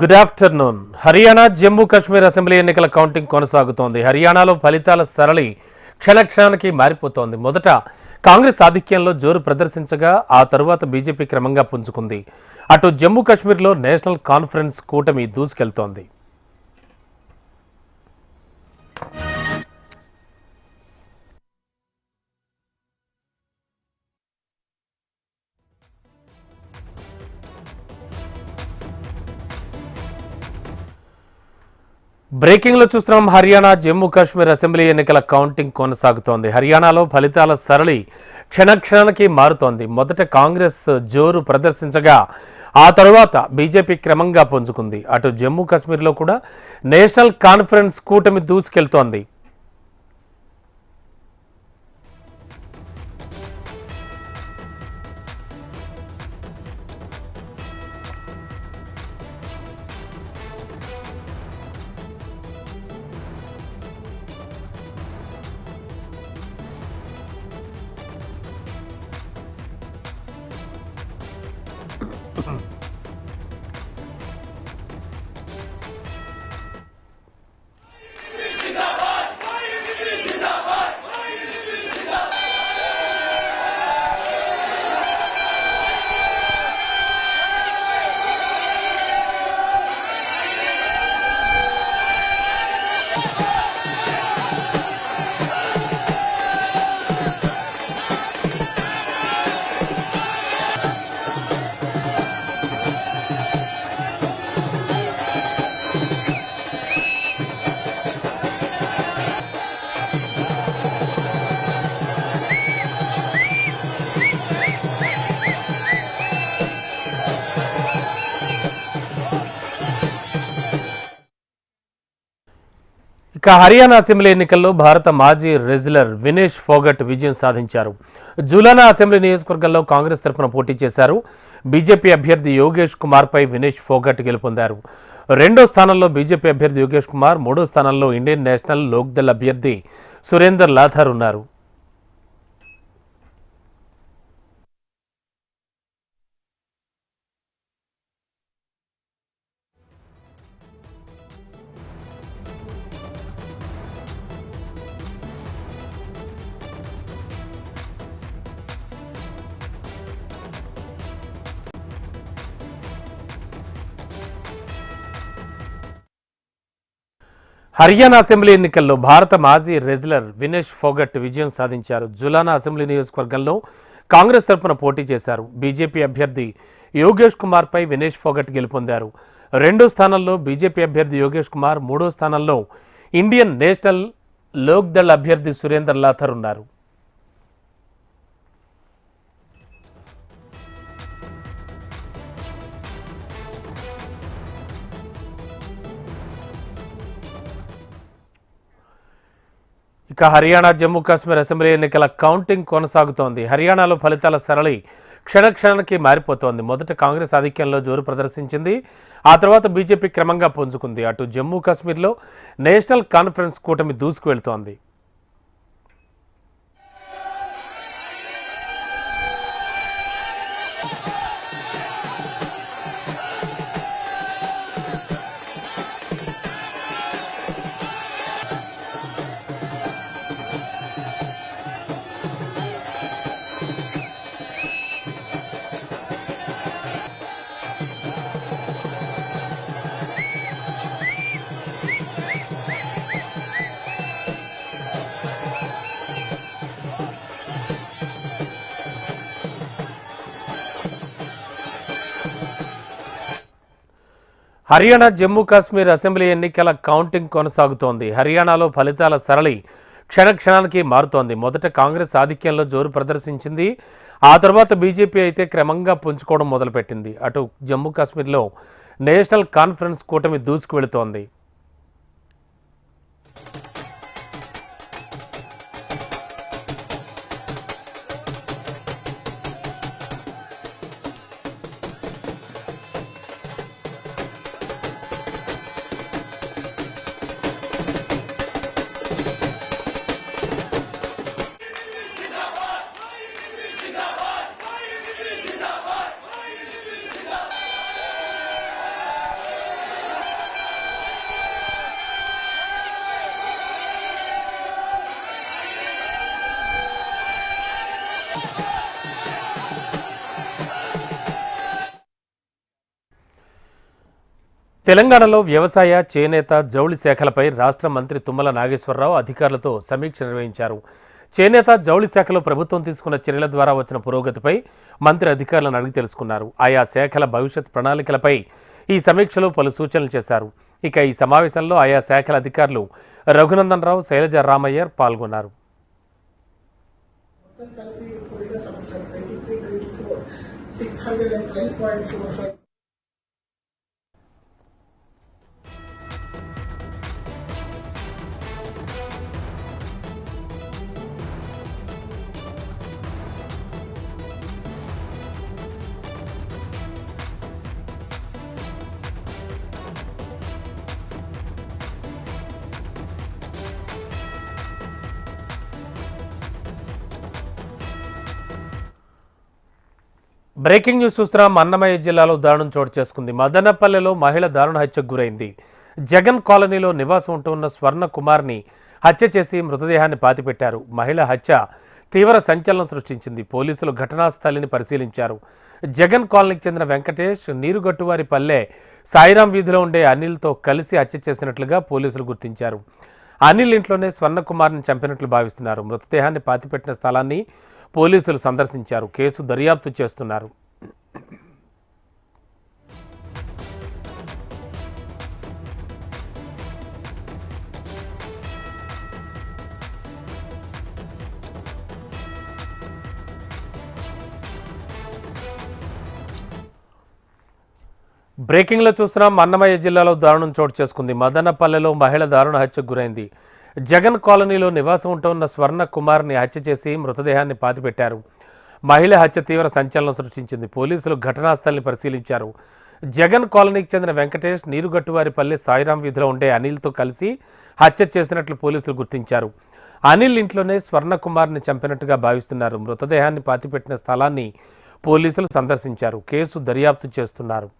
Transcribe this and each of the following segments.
Good afternoon Haryana Jammu Kashmir assembly ఎన్నికల counting కొనసాగుతోంది. హర్యానాలో ఫలితాల సరళి క్షణక్షణానికి మారిపోతోంది. మొదట కాంగ్రెస్ ఆధిక్యంలో జోరు ప్రదర్శించగా ఆ తరువాత బీజేపీ క్రమంగా పుంజుకుంది. అటు జమ్మూ కాశ్మీర్లో నేషనల్ కాన్ఫరెన్స్ కూటమి దూసుకెళ్తోంది. బ్రేకింగ్లో చూస్తున్నాం హర్యానా జమ్మూ కాశ్మీర్ అసెంబ్లీ ఎన్నికల కౌంటింగ్ కొనసాగుతోంది. హర్యానాలో ఫలితాల సరళి క్షణక్షణానికి మారుతోంది. మొదట కాంగ్రెస్ జోరు ప్రదర్శించగా ఆ తరువాత బీజేపీ క్రమంగా పుంజుకుంది. అటు జమ్మూ కాశ్మీర్లో కూడా నేషనల్ కాన్ఫరెన్స్ కూటమి దూసుకెళ్తోంది. ఇక హర్యానా అసెంబ్లీ ఎన్నికల్లో భారత మాజీ రెజ్లర్ వినేష్ ఫోగట్ విజయం సాధించారు. జూలానా అసెంబ్లీ నియోజకవర్గంలో కాంగ్రెస్ తరఫున పోటీ చేశారు. బీజేపీ అభ్యర్థి యోగేష్ కుమార్పై వినేష్ ఫోగట్ గెలుపొందారు. రెండో స్థానంలో బీజేపీ అభ్యర్థి యోగేష్ కుమార్ మూడో స్థానంలో ఇండియన్ నేషనల్ లోక్దళ్ అభ్యర్థి సురేందర్ లాథర్ ఉన్నారు. హర్యానా అసెంబ్లీ ఎన్నికల్లో భారత మాజీ రెజ్లర్ వినేష్ ఫోగట్ విజయం సాధించారు. జులానా అసెంబ్లీ నియోజకవర్గంలో కాంగ్రెస్ తరఫున పోటీ చేశారు. బీజేపీ అభ్యర్థి యోగేష్ కుమార్పై వినేష్ ఫోగట్ గెలుపొందారు. రెండో స్థానంలో బీజేపీ అభ్యర్థి యోగేష్ కుమార్ మూడో స్థానంలో ఇండియన్ నేషనల్ లోక్దళ్ అభ్యర్థి సురేందర్ లాథర్ ఉన్నారు. ఇక హర్యానా జమ్మూ కాశ్మీర్ అసెంబ్లీ ఎన్నికల కౌంటింగ్ కొనసాగుతోంది. హర్యానాలో ఫలితాల సరళి క్షణక్షణానికి మారిపోతోంది. మొదట కాంగ్రెస్ ఆధిక్యంలో జోరు ప్రదర్శించింది. ఆ తర్వాత బీజేపీ క్రమంగా పుంజుకుంది. అటు జమ్మూ కాశ్మీర్లో నేషనల్ కాన్ఫరెన్స్ కూటమి దూసుకు వెళ్తోంది హర్యానా జమ్మూ కాశ్మీర్ అసెంబ్లీ ఎన్నికల కౌంటింగ్ కొనసాగుతోంది. హర్యానాలో ఫలితాల సరళి క్షణక్షణానికి మారుతోంది. మొదట కాంగ్రెస్ ఆధిక్యంలో జోరు ప్రదర్శించింది. ఆ తర్వాత బీజేపీ అయితే క్రమంగా పుంజుకోవడం మొదలుపెట్టింది. అటు జమ్మూ కాశ్మీర్లో నేషనల్ కాన్ఫరెన్స్ కూటమి దూసుకు వెళుతోంది తెలంగాణలో వ్యవసాయ చేనేత జౌళి శాఖలపై రాష్ట్ర మంత్రి తుమ్మల నాగేశ్వరరావు అధికారులతో సమీక్ష నిర్వహించారు. చేనేత జౌళి శాఖలో ప్రభుత్వం తీసుకున్న చర్యల ద్వారా వచ్చిన పురోగతిపై మంత్రి అధికారులను అడిగి తెలుసుకున్నారు. ఆయా శాఖల భవిష్యత్ ప్రణాళికలపై ఈ సమీక్షలో పలు సూచనలు చేశారు. ఇక ఈ సమావేశంలో ఆయా శాఖల అధికారులు రఘునందన్ రావు శైలజ రామయ్యర్ పాల్గొన్నారు. Six hundred and twelve point four five breaking news చూస్తున్నాం అన్నమయ్య జిల్లాలో దారుణం చోటు చేసుకుంది. మదనపల్లెలో మహిళ దారుణ హత్యకు గురైంది. జగన్ కాలనీలో నివాసం ఉంటున్న స్వర్ణ కుమార్ని హత్య చేసి మృతదేహాన్ని పాతిపెట్టారు. మహిళ హత్య తీవ్ర సంచలనం సృష్టించింది. పోలీసులు ఘటనా స్థలిని పరిశీలించారు. జగన్ కాలనీకి చెందిన వెంకటేష్ నీరుగట్టువారి పల్లె సాయిరాం వీధిలో ఉండే అనిల్తో కలిసి హత్య చేసినట్లుగా పోలీసులు గుర్తించారు. అనిల్ ఇంట్లోనే స్వర్ణకుమార్ని చంపినట్లు భావిస్తున్నారు. మృతదేహాన్ని పాతిపెట్టిన స్థలాన్ని పోలీసులు సందర్శించారు. కేసు దర్యాప్తు చేస్తున్నారు. బ్రేకింగ్లో చూస్తున్నాం. అన్నమయ్య జిల్లాలో దారుణం చోటు చేసుకుంది. మదనపల్లెలో మహిళ దారుణ హత్యకు గురైంది. జగన్ కాలనీలో నివాసం ఉంటున్న స్వర్ణ కుమార్ని హత్య చేసి మృతదేహాన్ని పాతిపెట్టారు. మహిళ హత్య తీవ్ర సంచలనం సృష్టించింది. పోలీసులు ఘటనాస్థలిని పరిశీలించారు. జగన్ కాలనీకి చెందిన వెంకటేష్ నీరుగట్టువారిపల్లి సాయిరాం వీధిలో ఉండే అనిల్తో కలిసి హత్య చేసినట్లు పోలీసులు గుర్తించారు. అనిల్ ఇంట్లోనే స్వర్ణ కుమార్ని చంపినట్టుగా భావిస్తున్నారు. మృతదేహాన్ని పాతిపెట్టిన స్థలాన్ని పోలీసులు సందర్శించారు. కేసు దర్యాప్తు చేస్తున్నారు.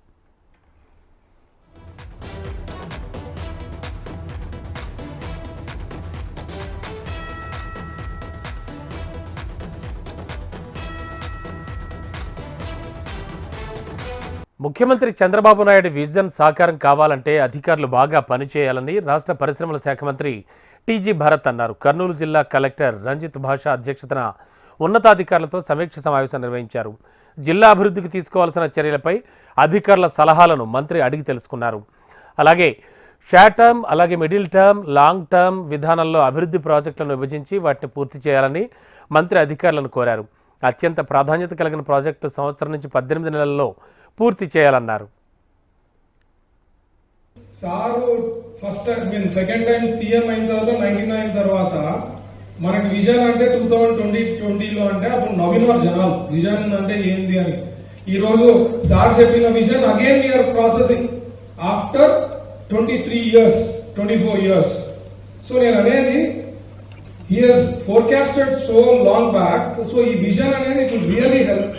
ముఖ్యమంత్రి చంద్రబాబు నాయుడు విజన్ సాకారం కావాలంటే అధికారులు బాగా పనిచేయాలని రాష్ట్ర పరిశ్రమల శాఖ మంత్రి టీజీ భరత్ అన్నారు. కర్నూలు జిల్లా కలెక్టర్ రంజిత్ భాష అధ్యక్షతన ఉన్నతాధికారులతో సమీక్ష సమావేశం నిర్వహించారు. జిల్లా అభివృద్ధికి తీసుకోవాల్సిన చర్యలపై అధికారుల సలహాలను మంత్రి అడిగి తెలుసుకున్నారు. అలాగే షార్ట్ టర్మ్ అలాగే మిడిల్ టర్మ్ లాంగ్ టర్మ్ విధానంలో అభివృద్ధి ప్రాజెక్టులను విభజించి వాటిని పూర్తి చేయాలని మంత్రి అధికారులను కోరారు. అత్యంత ప్రాధాన్యత కలిగిన ప్రాజెక్టు సంవత్సరం నుంచి పద్దెనిమిది నెలల్లో పూర్తి చేయాలన్నారు. Sir first mean second time CM అయిన తర్వాత నైన్టీ నైన్ తర్వాత మనకి విజన్ అంటే టూ థౌజండ్ ట్వంటీ ట్వంటీలో అంటే అప్పుడు నవ్వినారు జనాలు. విజన్ అంటే ఏంది అని. ఈ రోజు సార్ చెప్పిన vision again we are processing after twenty three years twenty four years so నేను అనేది years forecasted so long back so ఈ విజన్ అనేది ఇట్ విల్ రియలీ హెల్ప్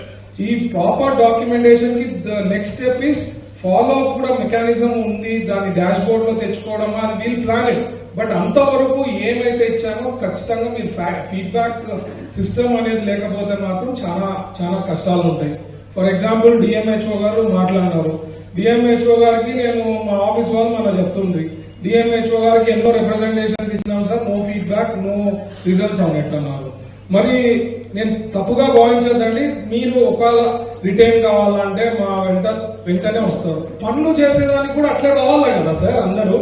ఈ proper డాక్యుమెంటేషన్కి the next step is follow up కూడా mechanism ఉంది దాని dash బోర్డ్లో తెచ్చుకోవడం అది వీల్ ప్లాన్ ఇట్ బట్ అంతవరకు ఏమైతే ఇచ్చామో ఖచ్చితంగా మీరు ఫీడ్బ్యాక్ సిస్టమ్ అనేది లేకపోతే మాత్రం చాలా చాలా కష్టాలు ఉంటాయి. ఫర్ ఎగ్జాంపుల్ డిఎంహెచ్ఓ గారు మాట్లాడినారు. డిఎంహెచ్ఓ గారికి నేను మా ఆఫీస్ వాళ్ళు మన చెప్తుంది డిఎంహెచ్ఓ గారికి ఎన్నో రిప్రజెంటేషన్స్ ఇచ్చినాం sir. No feedback no results అన్నట్టు అన్నారు. మరి నేను తప్పుగా భావించద్దండి. మీరు ఒకవేళ రిటైన్ కావాలంటే మా వెంట వెంటనే వస్తారు. పనులు చేసేదానికి కూడా అట్లా రావాలి కదా సార్ అందరూ?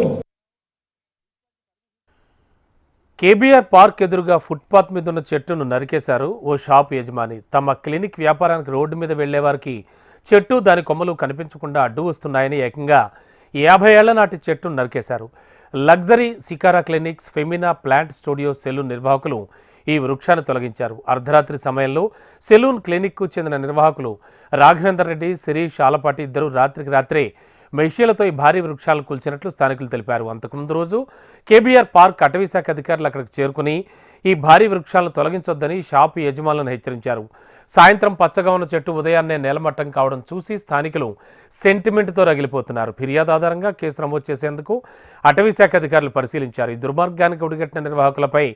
కేబీఆర్ పార్క్ ఎదురుగా ఫుట్పాత్ మీద ఉన్న చెట్టును నరికేశారు ఓ షాప్ యజమాని. తమ క్లినిక్ వ్యాపారానికి రోడ్డు మీద వెళ్ళేవారికి చెట్టు దాని కొమ్మలు కనిపించకుండా అడ్డు వస్తున్నాయని ఏకంగా యాభై ఏళ్ళ నాటి చెట్టును నరికేశారు. Luxury సికారా clinics Femina plant studio salon నిర్వాహకులు ఈ వృక్షాన్ని తొలగించారు. అర్ధరాత్రి సమయంలో సెలూన్ క్లినిక్కు చెందిన నిర్వాహకులు రాఘవేందర్ రెడ్డి శిరీష్ ఆలపాటి ఇద్దరు రాత్రికి రాత్రే మెషీలతో ఈ భారీ వృక్షాలు కూల్చినట్లు స్థానికులు తెలిపారు. అంతకుముందు రోజు కేబీఆర్ పార్క్ అటవీశాఖ అధికారులు అక్కడికి చేరుకుని ఈ భారీ వృక్షాలను తొలగించొద్దని షాపు యజమానులను హెచ్చరించారు. సాయంత్రం పచ్చగా ఉన్న చెట్టు ఉదయాన్నే నేలమట్టం కావడం చూసి స్థానికులు సెంటిమెంట్తో రగిలిపోతున్నారు. ఫిర్యాదు ఆధారంగా కేసు నమోదు చేసేందుకు అటవీశాఖ అధికారులు పరిశీలించారు. ఈ దుర్మార్గానికి ఒడిగట్టిన నిర్వాహకులపై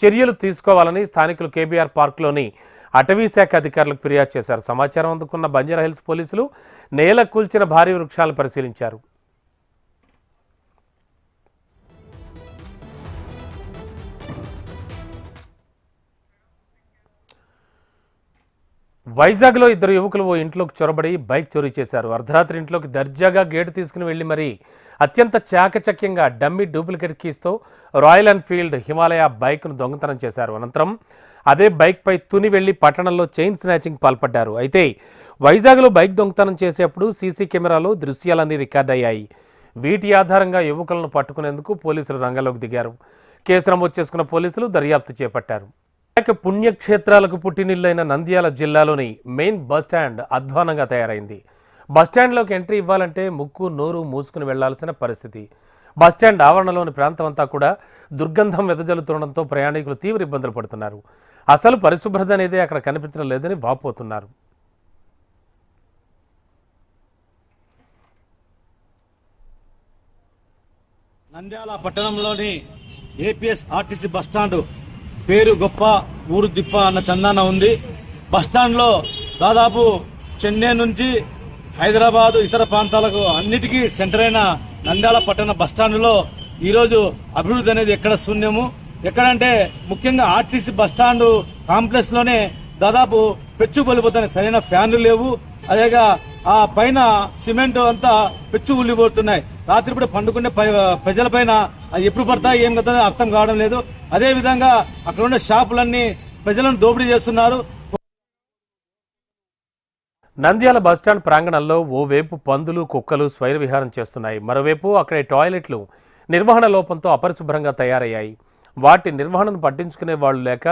చర్యలు తీసుకోవాలని స్థానికులు కేబీఆర్ పార్క్లోని అటవీ శాఖ అధికారులకు ఫిర్యాదు చేశారు. సమాచారం అందుకున్న బంజారా హిల్స్ పోలీసులు నేల కూల్చిన భారీ వృక్షాలను పరిశీలించారు. వైజాగ్లో ఇద్దరు యువకులు ఓ ఇంట్లోకి చొరబడి బైక్ చోరీ చేశారు. అర్ధరాత్రి ఇంట్లోకి దర్జాగా గేటు తీసుకుని వెళ్ళి మరీ అత్యంత చాకచక్యంగా డమ్మీ డూప్లికేట్ కీస్తో రాయల్ ఎన్ఫీల్డ్ హిమాలయ బైక్ను దొంగతనం చేశారు. అనంతరం అదే బైక్పై తుని వెళ్ళి పట్టణంలో చైన్ స్నాచింగ్ పాల్పడ్డారు. అయితే వైజాగ్లో బైక్ దొంగతనం చేసేప్పుడు సీసీ కెమెరాలో దృశ్యాలన్నీ రికార్డయ్యాయి వీటి ఆధారంగా యువకులను పట్టుకునేందుకు పోలీసులు రంగంలోకి దిగారు. కేసు నమోదు చేసుకున్న పోలీసులు దర్యాప్తు చేపట్టారు. అనేక పుణ్యక్షేత్రాలకు పుట్టినిల్లైన నంద్యాల జిల్లాలోని మెయిన్ బస్టాండ్ అధ్వానంగా తయారైంది. బస్టాండ్లోకి ఎంట్రీ ఇవ్వాలంటే ముక్కు నోరు మూసుకుని వెళ్ళాల్సిన పరిస్థితి. బస్టాండ్ ఆవరణలోని ప్రాంతం అంతా కూడా దుర్గంధం వెదజల్లుతుండటంతో ప్రయాణికులు తీవ్ర ఇబ్బందులు పడుతున్నారు. అసలు పరిశుభ్రత అనేది అక్కడ కనిపించడం లేదని వాపోతున్నారు. నంద్యాల పట్టణంలోని ఏపీఎస్ ఆర్టీసీ బస్టాండ్ పేరు గొప్ప ఊరు దిప్ప అన్న చందాన ఉంది. బస్టాండ్లో దాదాపు చెన్నై నుంచి హైదరాబాదు ఇతర ప్రాంతాలకు అన్నిటికీ సెంటర్ అయిన నంద్యాల పట్టణ బస్టాండ్లో ఈరోజు అభివృద్ధి అనేది ఎక్కడ శూన్యము? ఎక్కడంటే ముఖ్యంగా ఆర్టీసీ బస్టాండ్ కాంప్లెక్స్లోనే దాదాపు పెచ్చు పలిపోతున్నాయి సరైన ఫ్యాన్లు లేవు. అదేగా ఆ పైన సిమెంట్ అంతా పెచ్చు ఉల్లిపోతున్నాయి రాత్రిపూట పండుకునే ప్రజల పైన ఎప్పుడు పడతాయి ఏం కదా అర్థం కావడం లేదు. అదే విధంగా అక్కడ ఉన్న షాపులన్నీ ప్రజలను దోపిడీ చేస్తున్నారు. నంద్యాల బస్టాండ్ ప్రాంగణంలో ఓవైపు పందులు కుక్కలు స్వైర విహారం చేస్తున్నాయి. మరోవైపు అక్కడి టాయిలెట్లు నిర్వహణ లోపంతో అపరిశుభ్రంగా తయారయ్యాయి. వాటి నిర్వహణను పట్టించుకునే వాళ్ళు లేక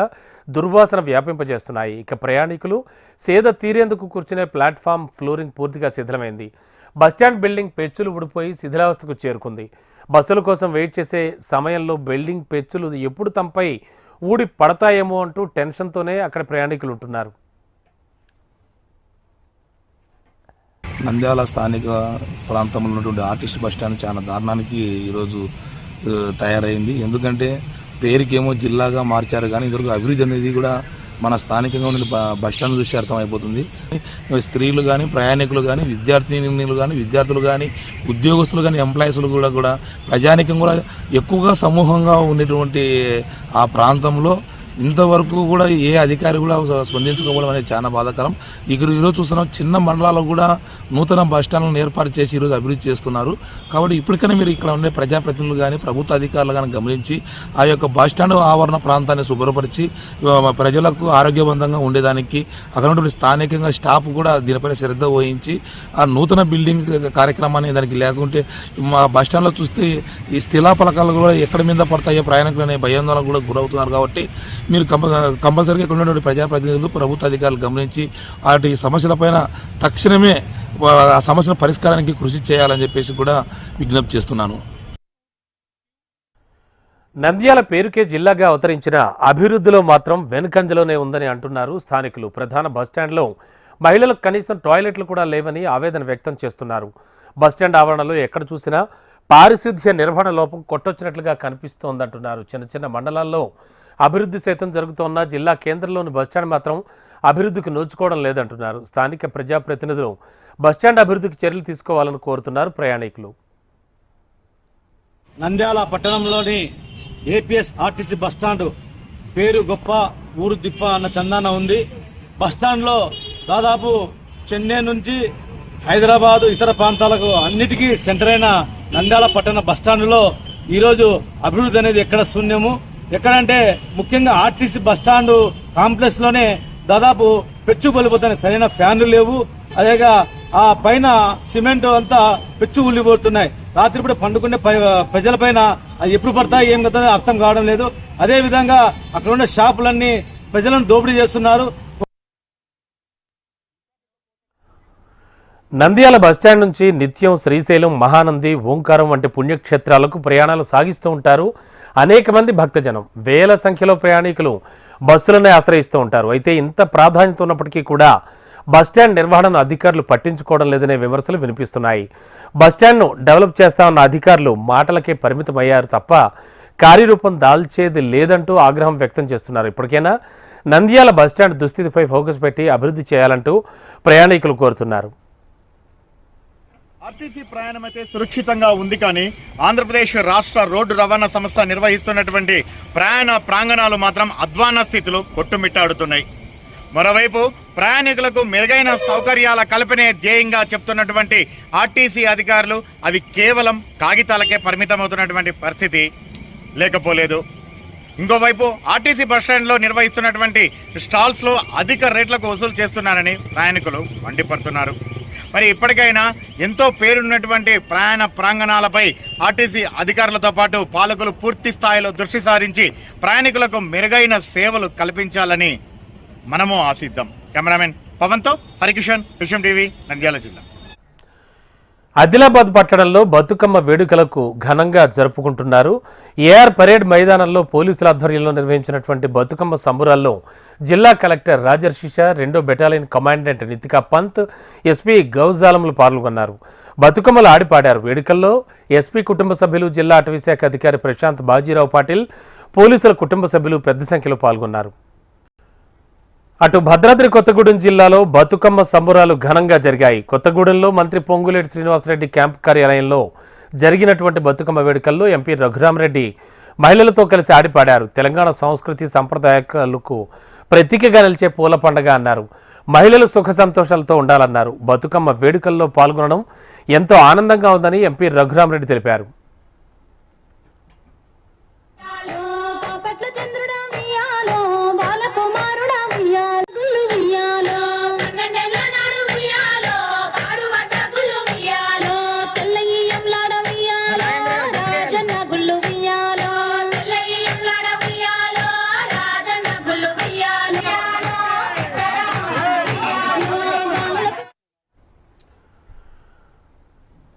దుర్వాసన వ్యాపింపజేస్తున్నాయి. ఇక ప్రయాణికులు సేద తీరేందుకు కూర్చునే ప్లాట్ఫామ్ ఫ్లోరింగ్ పూర్తిగా శిథిలమైంది బస్టాండ్ బిల్డింగ్ పెచ్చులు ఊడిపోయి శిథిలావస్థకు చేరుకుంది. బస్సుల కోసం వెయిట్ చేసే సమయంలో బిల్డింగ్ పెచ్చులు ఎప్పుడు తమపై ఊడి పడతాయేమో అంటూ టెన్షన్తోనే అక్కడ ప్రయాణికులు ఉంటున్నారు నంద్యాల స్థానిక ప్రాంతంలో ఉన్నటువంటి ఆర్టిస్ట్ బస్ స్టాండ్ చాలా దారుణానికి ఈరోజు తయారైంది. ఎందుకంటే పేరుకేమో జిల్లాగా మార్చారు కానీ ఇదివరకు అభివృద్ధి అనేది కూడా మన స్థానికంగా ఉన్న బస్టాండ్ బస్ స్టాండ్ అర్థమైపోతుంది. స్త్రీలు కానీ ప్రయాణికులు కానీ విద్యార్థినిలు కానీ విద్యార్థులు కానీ ఉద్యోగస్తులు కానీ ఎంప్లాయీస్లు కూడా కూడా ప్రజానికం కూడా ఎక్కువగా సమూహంగా ఉండేటువంటి ఆ ప్రాంతంలో ఇంతవరకు కూడా ఏ అధికారి కూడా స్పందించుకోవడం అనేది చాలా బాధాకరం. ఇక్కడ ఈరోజు చూస్తున్నాం చిన్న మండలాల్లో కూడా నూతన బస్ ఏర్పాటు చేసి ఈరోజు అభివృద్ధి చేస్తున్నారు. కాబట్టి ఇప్పటికైనా మీరు ఇక్కడ ఉండే ప్రజాప్రతినిధులు కానీ ప్రభుత్వ అధికారులు కానీ గమనించి ఆ యొక్క బస్ స్టాండ్ ఆవరణ ప్రాంతాన్ని శుభ్రపరిచి ప్రజలకు ఆరోగ్యవంతంగా ఉండేదానికి అక్కడ ఉన్నటువంటి స్థానికంగా స్టాఫ్ కూడా దీనిపైన శ్రద్ధ వహించి ఆ నూతన బిల్డింగ్ కార్యక్రమాన్ని దానికి లేకుంటే మా బస్ స్టాండ్లో చూస్తే ఈ స్థిలా పలకాలు కూడా ఎక్కడ మీద పడతాయో ప్రయాణికులు అనే భయాందోళన కూడా గురవుతున్నారు కాబట్టి మీరు కంప కంపల్సరీగా ఇక్కడ ఉన్నటువంటి ప్రజాప్రతినిధులు ప్రభుత్వ అధికారులు గమనించి వాటి సమస్యలపైన తక్షణమే ఆ సమస్యల పరిష్కారానికి కృషి చేయాలని చెప్పేసి కూడా విజ్ఞప్తి చేస్తున్నాను. నంద్యాల పేరుకే జిల్లాగా అవతరించిన అభివృద్ధిలో మాత్రం వెనుకంజలోనే ఉందని అంటున్నారు స్థానికులు. ప్రధాన బస్టాండ్లో మహిళలకు కనీసం టాయిలెట్లు కూడా లేవని ఆవేదన వ్యక్తం చేస్తున్నారు. బస్టాండ్ ఆవరణలో ఎక్కడ చూసినా పారిశుద్ధ్య నిర్వహణ లోపం కొట్టొచ్చినట్లుగా కనిపిస్తోందంటున్నారు. చిన్న చిన్న మండలాల్లో అభివృద్ధి సైతం జరుగుతోన్న జిల్లా కేంద్రంలోని బస్టాండ్ మాత్రం అభివృద్ధికి నోచుకోవడం లేదంటున్నారు. స్థానిక ప్రజాప్రతినిధులు బస్టాండ్ అభివృద్ధికి చర్యలు తీసుకోవాలని కోరుతున్నారు ప్రయాణికులు. నంద్యాల పట్టణంలోని ఏపీఎస్ ఆర్టీసీ బస్టాండ్ పేరు గొప్ప ఊరు దిప్ప అన్న చందాన ఉంది. బస్టాండ్లో దాదాపు చెన్నై నుంచి హైదరాబాదు ఇతర ప్రాంతాలకు అన్నిటికీ సెంటర్ అయిన నంద్యాల పట్టణ బస్టాండ్లో ఈరోజు అభివృద్ధి అనేది ఎక్కడ శూన్యము? ఎక్కడంటే ముఖ్యంగా ఆర్టీసీ బస్టాండ్ కాంప్లెక్స్లోనే దాదాపు పెచ్చు పలిపోతున్నాయి సరైన ఫ్యాన్లు లేవు. అదేగా ఆ పైన సిమెంట్ అంతా పెచ్చు ఉల్లిపోతున్నాయి రాత్రిపూట పండుకునే ప్రజల పైన ఎప్పుడు పడతాయి ఏం కదా అర్థం కావడం లేదు. అదే విధంగా అక్కడ ఉన్న షాపులన్నీ ప్రజలను దోపిడీ చేస్తున్నారు. నంద్యాల బస్టాండ్ నుంచి నిత్యం శ్రీశైలం మహానంది ఓంకారం వంటి పుణ్యక్షేత్రాలకు ప్రయాణాలు సాగిస్తూ ఉంటారు. అనేక మంది భక్తజనం వేల సంఖ్యలో ప్రయాణికులు బస్సులనే ఆశ్రయిస్తూ ఉంటారు. అయితే ఇంత ప్రాధాన్యత ఉన్నప్పటికీ కూడా బస్టాండ్ నిర్వహణను అధికారులు పట్టించుకోవడం లేదనే విమర్శలు వినిపిస్తున్నాయి. బస్టాండ్ను డెవలప్ చేస్తామన్న అధికారులు మాటలకే పరిమితమయ్యారు తప్ప కార్యరూపం దాల్చేది లేదంటూ ఆగ్రహం వ్యక్తం చేస్తున్నారు. ఇప్పటికైనా నంద్యాల బస్టాండ్ దుస్థితిపై ఫోకస్ పెట్టి అభివృద్ధి చేయాలంటూ ప్రయాణికులు కోరుతున్నారు. ఆర్టీసీ ప్రయాణం అయితే సురక్షితంగా ఉంది కానీ ఆంధ్రప్రదేశ్ రాష్ట్ర రోడ్డు రవాణా సంస్థ నిర్వహిస్తున్నటువంటి ప్రయాణ ప్రాంగణాలు మాత్రం అధ్వాన స్థితిలో కొట్టుమిట్టాడుతున్నాయి. మరోవైపు ప్రయాణికులకు మెరుగైన సౌకర్యాల కల్పనే ధ్యేయంగా చెప్తున్నటువంటి ఆర్టీసీ అధికారులు అవి కేవలం కాగితాలకే పరిమితమవుతున్నటువంటి పరిస్థితి లేకపోలేదు. ఇంకోవైపు ఆర్టీసీ బస్ స్టాండ్లో నిర్వహిస్తున్నటువంటి స్టాల్స్లో అధిక రేట్లకు వసూలు చేస్తున్నారని ప్రయాణికులు మండిపడుతున్నారు. మరి ఇప్పటికైనా ఎంతో పేరున్నటువంటి ప్రయాణ ప్రాంగణాలపై ఆర్టీసీ అధికారులతో పాటు పాలకులు పూర్తి స్థాయిలో దృష్టి సారించి ప్రయాణికులకు మెరుగైన సేవలు కల్పించాలని మనము ఆశిద్దాం. కెమెరామెన్ పవన్తో హరికిషన్ విషయం టీవీ నంద్యాల జిల్లా. ఆదిలాబాద్ పట్టణంలో బతుకమ్మ వేడుకలకు ఘనంగా జరుపుకుంటున్నారు. ఏఆర్ పరేడ్ మైదానంలో పోలీసుల ఆధ్వర్యంలో నిర్వహించినటువంటి బతుకమ్మ సంబురాల్లో జిల్లా కలెక్టర్ రాజర్షిష రెండో battalion commandant Nitika Pant SP గౌజాలములు పాల్గొన్నారు. బతుకమ్మలు ఆడిపాడారు. వేడుకల్లో ఎస్పీ కుటుంబ సభ్యులు జిల్లా అటవీశాఖ అధికారి ప్రశాంత్ బాజీరావు పాటిల్ పోలీసుల కుటుంబ సభ్యులు పెద్ద సంఖ్యలో పాల్గొన్నారు. అటు భద్రాద్రి కొత్తగూడెం జిల్లాలో బతుకమ్మ సంబురాలు ఘనంగా జరిగాయి. కొత్తగూడెంలో మంత్రి పొంగులేటి శ్రీనివాసరెడ్డి క్యాంప్ కార్యాలయంలో జరిగినటువంటి బతుకమ్మ వేడుకల్లో ఎంపీ రఘురామరెడ్డి మహిళలతో కలిసి ఆడిపాడారు. తెలంగాణ సంస్కృతి సంప్రదాయాలకు ప్రతీకగా నిలిచే పూల పండగ అన్నారు. మహిళలు సుఖ సంతోషాలతో ఉండాలన్నారు. బతుకమ్మ వేడుకల్లో పాల్గొనడం ఎంతో ఆనందంగా ఉందని ఎంపీ రఘురామరెడ్డి తెలిపారు.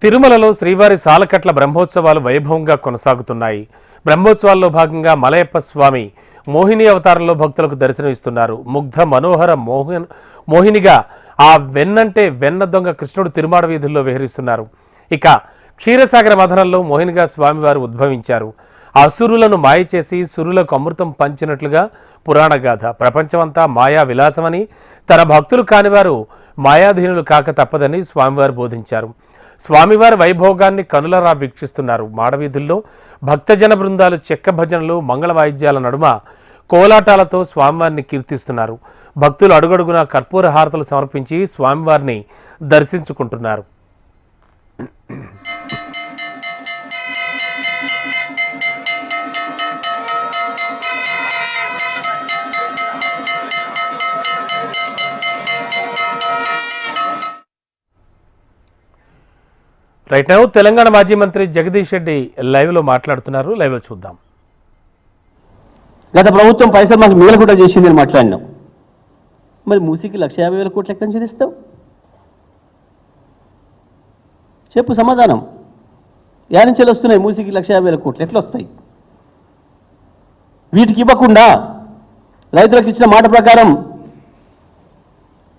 తిరుమలలో శ్రీవారి సాలకట్ల బ్రహ్మోత్సవాలు వైభవంగా కొనసాగుతున్నాయి. బ్రహ్మోత్సవాల్లో భాగంగా మలయప్ప స్వామి మోహిని అవతారంలో భక్తులకు దర్శనమిస్తున్నారు. ముగ్ధ మనోహర మోహన్ మోహినిగా ఆ వెన్నంటే వెన్న దొంగ కృష్ణుడు తిరుమాడ వీధుల్లో విహరిస్తున్నారు. ఇక క్షీరసాగర మథనంలో మోహినిగా స్వామివారు ఉద్భవించారు. అసురులను మాయ చేసి సురులకు అమృతం పంచినట్లుగా పురాణ గాథ. ప్రపంచమంతా మాయా విలాసమని తన భక్తులు కానివారు మాయాధీనులు కాక తప్పదని స్వామివారు బోధించారు. స్వామివారి వైభోగాన్ని కనులరా వీక్షిస్తున్నారు. మాడవీధుల్లో భక్తజన బృందాలు చెక్క భజనలు మంగళ వాయిద్యాల నడుమ కోలాటాలతో స్వామివారిని కీర్తిస్తున్నారు. భక్తులు అడుగడుగునా కర్పూర హారతలు సమర్పించి స్వామివారిని దర్శించుకుంటున్నారు. రైట్ నౌ తెలంగాణ మాజీ మంత్రి జగదీష్ రెడ్డి లైవ్లో మాట్లాడుతున్నారు. లైవ్లో చూద్దాం. గత ప్రభుత్వం పైసలు మాకు మిగలకుండా చేసింది అని మాట్లాడినాం. మరి మూసీకి లక్ష యాభై వేల కోట్లు ఎక్కడి నుంచి తెస్తావు? చెప్పు సమాధానం. యా నుంచి వస్తున్నాయి మూసీకి లక్ష యాభై వేల కోట్లు. ఎట్లా వస్తాయి? వీటికి ఇవ్వకుండా రైతులకు ఇచ్చిన మాట ప్రకారం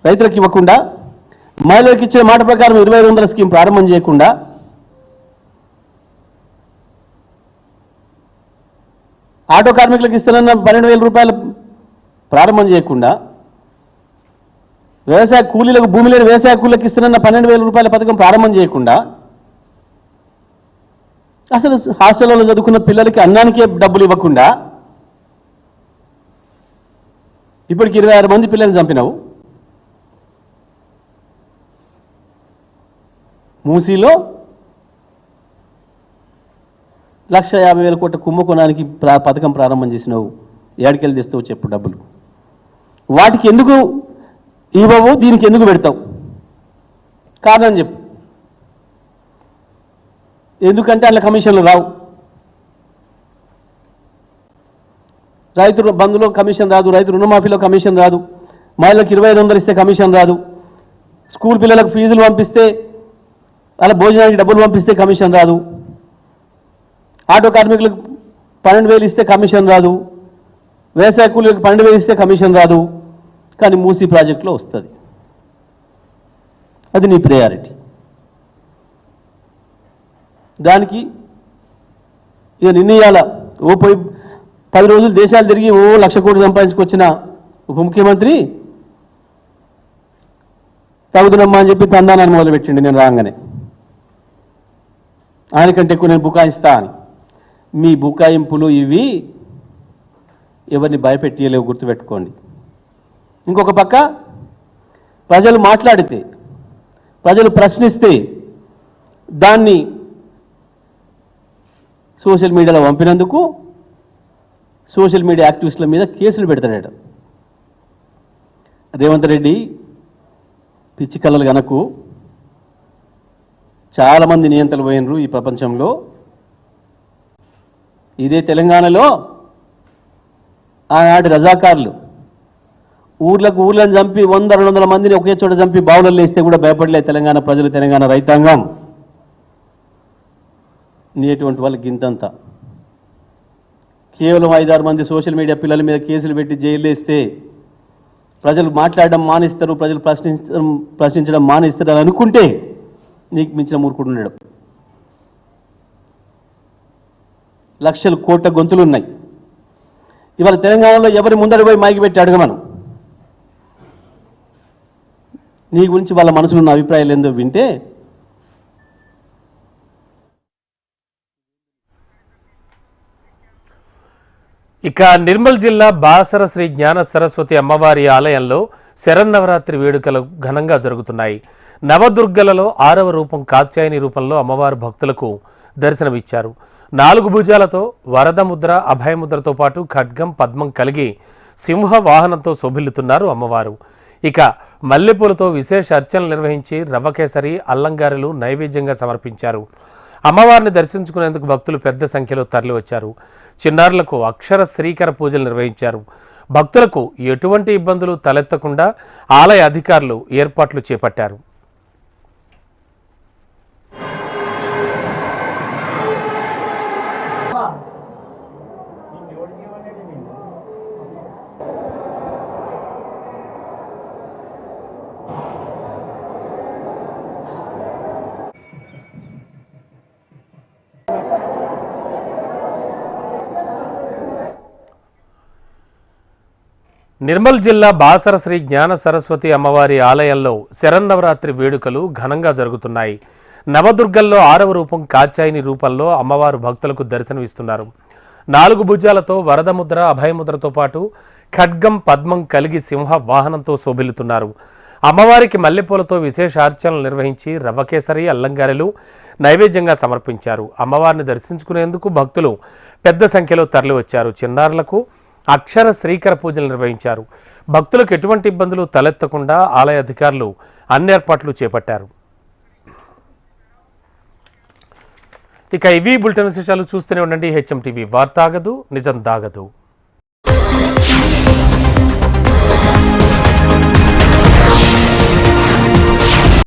రైతులకు ఇవ్వకుండా మహిళలకు ఇచ్చిన మాట ప్రకారం ఇరవై ఐదు వందల స్కీమ్ ప్రారంభం చేయకుండా ఆటో కార్మికులకు ఇస్తానన్న పన్నెండు వేల రూపాయలు ప్రారంభం చేయకుండా వ్యవసాయ కూలీలకు భూమి లేని వ్యవసాయ కూలీలకు ఇస్తున్న పన్నెండు వేల రూపాయల పథకం ప్రారంభం చేయకుండా అసలు హాస్టల్లో చదువుకున్న పిల్లలకి అన్నానికే డబ్బులు ఇవ్వకుండా ఇప్పటికి ఇరవై ఆరు మంది పిల్లల్ని చంపినావు. మూసీలో లక్ష యాభై వేల కోట్ల కుంభకోణానికి ప్రా పథకం ప్రారంభం చేసినావు. ఏడికెళ్ళి తెస్తావు చెప్పు డబ్బులు. వాటికి ఎందుకు ఇవ్వవు దీనికి ఎందుకు పెడతావు? కాదని చెప్పు. ఎందుకంటే అందులో కమిషన్లు రావు. రైతు బంధులో కమిషన్ రాదు రైతు రుణమాఫీలో కమిషన్ రాదు. మహిళలకు ఇరవై ఐదు వందలు ఇస్తే కమిషన్ రాదు. స్కూల్ పిల్లలకు ఫీజులు పంపిస్తే అలా భోజనానికి డబ్బులు పంపిస్తే కమిషన్ రాదు. ఆటో కార్మికులకు పన్నెండు వేలు ఇస్తే కమిషన్ రాదు. వ్యవసాయ కూలీలకు పన్నెండు వేలు ఇస్తే కమిషన్ రాదు. కానీ మూసీ ప్రాజెక్టులో వస్తుంది. అది నీ ప్రయారిటీ. దానికి ఇక నిర్ణయాల ఓ పోయి పది రోజులు దేశాలు తిరిగి ఓ లక్ష కోట్లు సంపాదించుకొచ్చిన ఉప ముఖ్యమంత్రి తగుదునమ్మా అని చెప్పి తందానాన్ని మొదలుపెట్టిండు నేను రాగానే. ఆయనకంటే ఎక్కువ నేను బుకాయిస్తా అని మీ బుకాయింపులు ఇవి ఎవరిని భయపెట్టియలేవు గుర్తుపెట్టుకోండి. ఇంకొక పక్క ప్రజలు మాట్లాడితే ప్రజలు ప్రశ్నిస్తే దాన్ని సోషల్ మీడియాలో పంపినందుకు సోషల్ మీడియా యాక్టివిస్టుల మీద కేసులు పెడతాడట. రేవంత్ రెడ్డి పిచ్చి కళ్ళలు గనకు చాలామంది నియంతలు పోయినరు ఈ ప్రపంచంలో. ఇదే తెలంగాణలో ఆనాటి రజాకారులు. ఊర్లకు ఊర్లను చంపి వంద రెండు వందల మందిని ఒకే చోట చంపి బావులలో వేస్తే కూడా భయపడలే తెలంగాణ ప్రజలు తెలంగాణ రైతాంగం. నేటువంటి వాళ్ళకి గింతంత. కేవలం ఐదారు మంది సోషల్ మీడియా పిల్లల మీద కేసులు పెట్టి జైలు వేస్తే ప్రజలు మాట్లాడడం మానేస్తారు ప్రజలు ప్రశ్నించడం ప్రశ్నించడం మానేస్తారు అనుకుంటే నీకు మించిన మూర్ఖుడు ఉండడు. లక్షల కోట్ల గొంతులు ఉన్నాయి. ఇవాళ తెలంగాణలో ఎవరి ముందర పోయి మైకి పెట్టి అడగమను? నీ గురించి వాళ్ళ మనసులో ఉన్న అభిప్రాయాలు ఏందో వింటే ఇక నిర్మల్ జిల్లా బాసర శ్రీ జ్ఞాన సరస్వతి అమ్మవారి ఆలయంలో శరన్నవరాత్రి వేడుకలు ఘనంగా జరుగుతున్నాయి. నవదుర్గలలో ఆరవ రూపం కాత్యాయని రూపంలో అమ్మవారు భక్తులకు దర్శనమిచ్చారు. నాలుగు భుజాలతో వరదముద్ర అభయముద్రతో పాటు ఖడ్గం పద్మం కలిగి సింహ వాహనంతో శోభిల్లుతున్నారు అమ్మవారు. ఇక మల్లెపూలతో విశేష అర్చనలు నిర్వహించి రవ్వకేసరి అల్లంగారెలు నైవేద్యంగా సమర్పించారు. అమ్మవారిని దర్శించుకునేందుకు భక్తులు పెద్ద సంఖ్యలో తరలివచ్చారు. చిన్నారులకు అక్షర శ్రీకర పూజలు నిర్వహించారు. భక్తులకు ఎటువంటి ఇబ్బందులు తలెత్తకుండా ఆలయ అధికారులు ఏర్పాట్లు చేపట్టారు. నిర్మల్ జిల్లా బాసర శ్రీ జ్ఞాన సరస్వతి అమ్మవారి ఆలయంలో శరన్నవరాత్రి వేడుకలు ఘనంగా జరుగుతున్నాయి. నవదుర్గల్లో ఆరవ రూపం కాచాయిని రూపంలో అమ్మవారు భక్తులకు దర్శనమిస్తున్నారు. నాలుగు భుజాలతో వరదముద్ర అభయముద్రతో పాటు ఖడ్గం పద్మం కలిగి సింహ వాహనంతో శోభిల్లుతున్నారు. అమ్మవారికి మల్లెపూలతో విశేష అర్చనలు నిర్వహించి రవ్వకేసరి అల్లంగారెలు నైవేద్యంగా సమర్పించారు. అమ్మవారిని దర్శించుకునేందుకు భక్తులు పెద్ద సంఖ్యలో తరలివచ్చారు. చిన్నారులకు అక్షర శ్రీకర పూజలు నిర్వహించారు. భక్తులకు ఎటువంటి ఇబ్బందులు తలెత్తకుండా ఆలయ అధికారులు అన్ని ఏర్పాట్లు చేపట్టారు. ఇక ఇవి బులెటిన్ విశేషాలు చూస్తూనే ఉండండి. హెచ్ఎం టీవీ వార్తాగదు నిజం దాగదు.